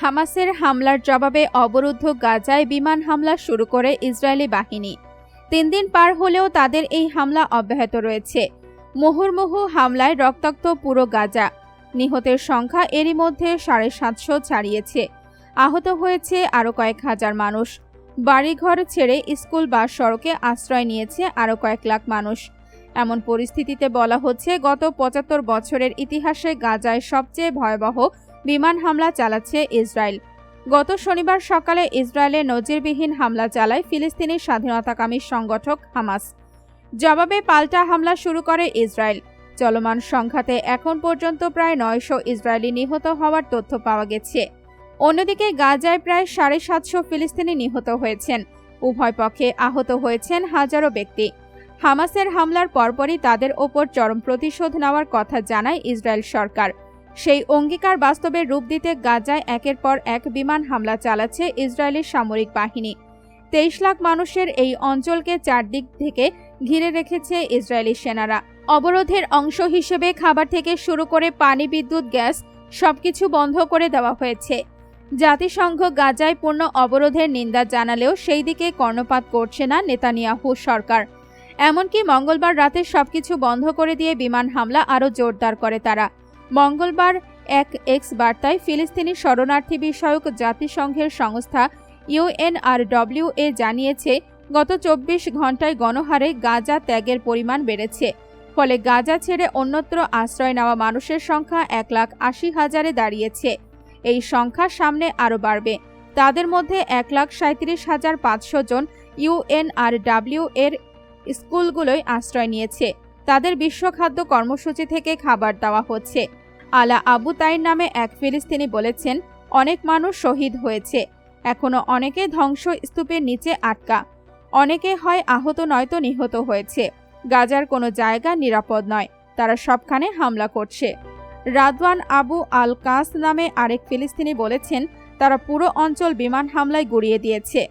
হামাসের হামলার জবাবে অবরুদ্ধ গাজায় বিমান হামলা শুরু করে ইসরায়েলি বাহিনী। তিন দিন পার হলেও তাদের এই হামলা অব্যাহত রয়েছে। মুহুর্মুহু হামলায় রক্তাক্ত পুরো গাজা। নিহতের সংখ্যা এরই মধ্যে সাড়ে সাতশো ছাড়িয়েছে। আহত হয়েছে আরও কয়েক হাজার মানুষ। বাড়িঘর ছেড়ে স্কুল বা সড়কে আশ্রয় নিয়েছে আরও কয়েক লাখ মানুষ। এমন পরিস্থিতিতে বলা হচ্ছে, গত পঁচাত্তর বছরের ইতিহাসে গাজায় সবচেয়ে ভয়াবহ বিমান হামলা চালাচ্ছে ইসরায়েল। গত শনিবার সকালে ইসরায়েলে নজিরবিহীন হামলা চালায় ফিলিস্তিনি স্বাধীনতাকামী সংগঠক হামাস। জবাবে পাল্টা হামলা শুরু করে ইসরায়েল। চলমান সংঘাতে এখন পর্যন্ত প্রায় নয়শো ইসরায়েলি নিহত হওয়ার তথ্য পাওয়া গেছে। অন্যদিকে গাজায় প্রায় সাড়ে সাতশো ফিলিস্তিনি নিহত হয়েছেন। উভয় পক্ষে আহত হয়েছেন হাজারো ব্যক্তি। হামাসের হামলার পরপরই তাদের ওপর চরম প্রতিশোধ নেওয়ার কথা জানায় ইসরায়েল সরকার। সেই অঙ্গীকার বাস্তবে রূপ দিতে গাজায় একের পর এক বিমান হামলা চালাচ্ছে ইসরায়েলি সামরিক বাহিনী। তেইশ লাখ মানুষের এই অঞ্চলকে চারদিক থেকে ঘিরে রেখেছে ইসরায়েলি সেনারা। অবরোধের অংশ হিসেবে খাবার থেকে শুরু করে পানি, বিদ্যুৎ, গ্যাস সবকিছু বন্ধ করে দেওয়া হয়েছে। জাতিসংঘ গাজায় পূর্ণ অবরোধের নিন্দা জানালেও সেই দিকে কর্ণপাত করছে না নেতানিয়াহু সরকার। এমনকি মঙ্গলবার রাতে সবকিছু বন্ধ করে দিয়ে বিমান হামলা আরও জোরদার করে তারা। মঙ্গলবার এক এক্স বার্তায় ফিলিস্তিনি শরণার্থী বিষয়ক জাতিসংঘের সংস্থা ইউএনআরডব্লিউ এ জানিয়েছে, গত চব্বিশ ঘন্টায় গণহারে গাজা ত্যাগের পরিমাণ বেড়েছে। ফলে গাজা ছেড়ে অন্যত্র আশ্রয় নেওয়া মানুষের সংখ্যা এক লাখ আশি হাজারে দাঁড়িয়েছে। এই সংখ্যা সামনে আরও বাড়বে। তাদের মধ্যে এক লাখ সাঁত্রিশ হাজার পাঁচশো জন ইউএনআরডব্লিউ এর স্কুলগুলোয় আশ্রয় নিয়েছে। তাদের বিশ্ব খাদ্য কর্মসূচি থেকে খাবার দেওয়া হচ্ছে। আলা আবু তাইর নামে এক ফিলিস্তিনি বলেছেন, অনেক মানুষ শহীদ হয়েছে। এখনও অনেকে ধ্বংস স্তূপের নিচে আটকা। অনেকে হয় আহত নয়তো নিহত হয়েছে। গাজার কোনো জায়গা নিরাপদ নয়। তারা সবখানে হামলা করছে। রাদওয়ান আবু আল কাস নামে আরেক ফিলিস্তিনি বলেছেন, তারা পুরো অঞ্চল বিমান হামলায় গুড়িয়ে দিয়েছে।